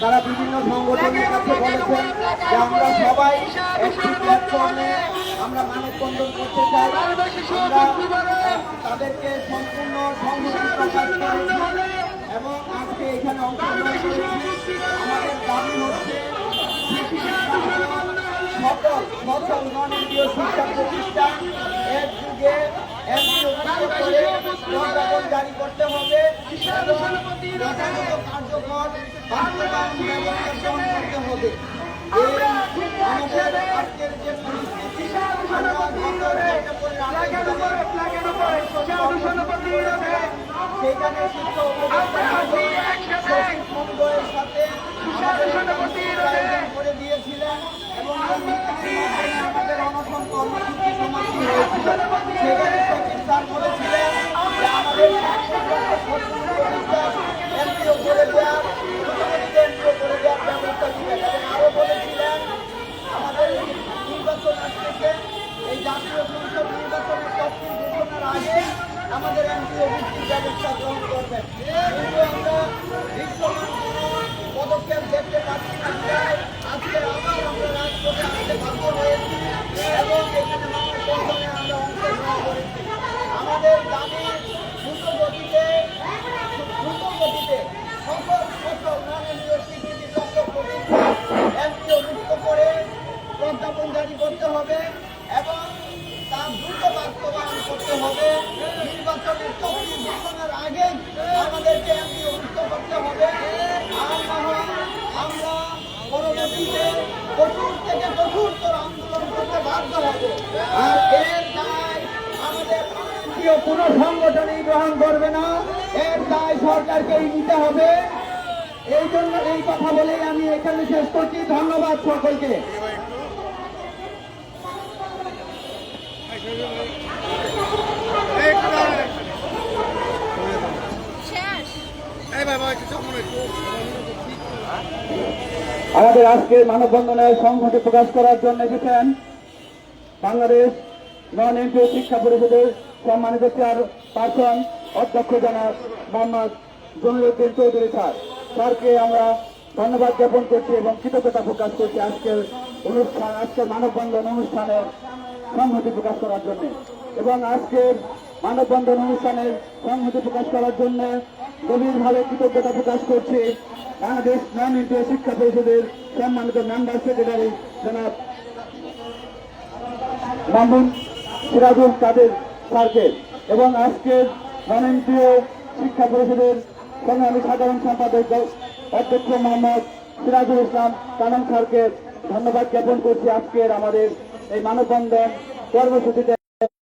তারা বিভিন্ন সংগঠনের কাছে বলেছেন যে আমরা সবাই একটি প্ল্যাটফর্মে আমরা মানববন্ধন করতে চাই। আমরা তাদেরকে সম্পূর্ণ সংহতি প্রকাশ করেছি এবং আজকে এখানে অংশগ্রহণ করেছি। আমাদের দাবি হচ্ছে সকল সকল গণনীয় শিক্ষা প্রতিষ্ঠান এক যুগে অভিযোগ করে প্রজ্ঞাপন জারি করতে হবে। কার্যকর করতে হবে। আমাদের আজকের যে পরিস্থিতি সেখানে শিক্ষা উপদেষ্টা সচিব মহোদয়ের সাথে জাতীয় সংসদ নির্বাচনের তফসিল ঘোষণার আগে আমাদের এমপি অভিজ্ঞির ব্যবস্থা গ্রহণ করবেন কিন্তু আমরা পদক্ষেপ দেখতে পাচ্ছি না। আজকে আবার আমরা রাজপথে আসতে বাধ্য হয়েছি এবং এখানে আমরা অংশগ্রহণ করেছি। আমাদের দাবি দ্রুত গতিতে দ্রুত গতিতে স্বীকৃতিপ্রাপ্ত প্রতিষ্ঠান এমপিও মুক্ত করে প্রজ্ঞাপন জারি করতে হবে। এবং তা দ্রুত বাস্তবায়ন করতে হবে। নির্বাচনের তফসিল ঘোষণার আগে আমাদেরকে এমপিও মুক্ত করতে হবে। আর না হয় আমরা পরবর্তীতে কঠোর থেকে কঠোরতর আন্দোলন করতে বাধ্য হব। আর এর দায় আমাদের কোনো সংগঠনই গ্রহণ করবে না। এর দায় সরকারকেই নিতে হবে। এই জন্য এই কথা বলেই আমি এখানে শেষ করছি। ধন্যবাদ সকলকে শেষ আমাদের আজকে মানববন্ধনে সংহতি প্রকাশ করার জন্য এসেছেন বাংলাদেশ নন এমপি শিক্ষা পরিষদের সম্মানিত চেয়ার পার্সন অধ্যক্ষ জনাব মোহাম্মদ জমিরুদ্দিন চৌধুরী স্যার। স্যারকে আমরা ধন্যবাদ জ্ঞাপন করছি এবং কৃতজ্ঞতা প্রকাশ করছি আজকের অনুষ্ঠান, আজকের মানববন্ধন অনুষ্ঠানে সংহতি প্রকাশ করার জন্য। এবং আজকের মানববন্ধন অনুষ্ঠানের সংহতি প্রকাশ করার জন্য গভীরভাবে কৃতজ্ঞতা প্রকাশ করছি বাংলাদেশ নন এমপি শিক্ষা পরিষদের সম্মানিত মেম্বার সেক্রেটারি জনাব মামুন সিরাজুল কাদের স্যারকে। এবং আজকের মাননীয় শিক্ষা পরিষদের সংগ্রামী সাধারণ সম্পাদক অধ্যক্ষ মোহাম্মদ সিরাজুল ইসলাম কানন স্যারকে ধন্যবাদ জ্ঞাপন করছি আজকের আমাদের এই মানববন্ধন কর্মসূচিতে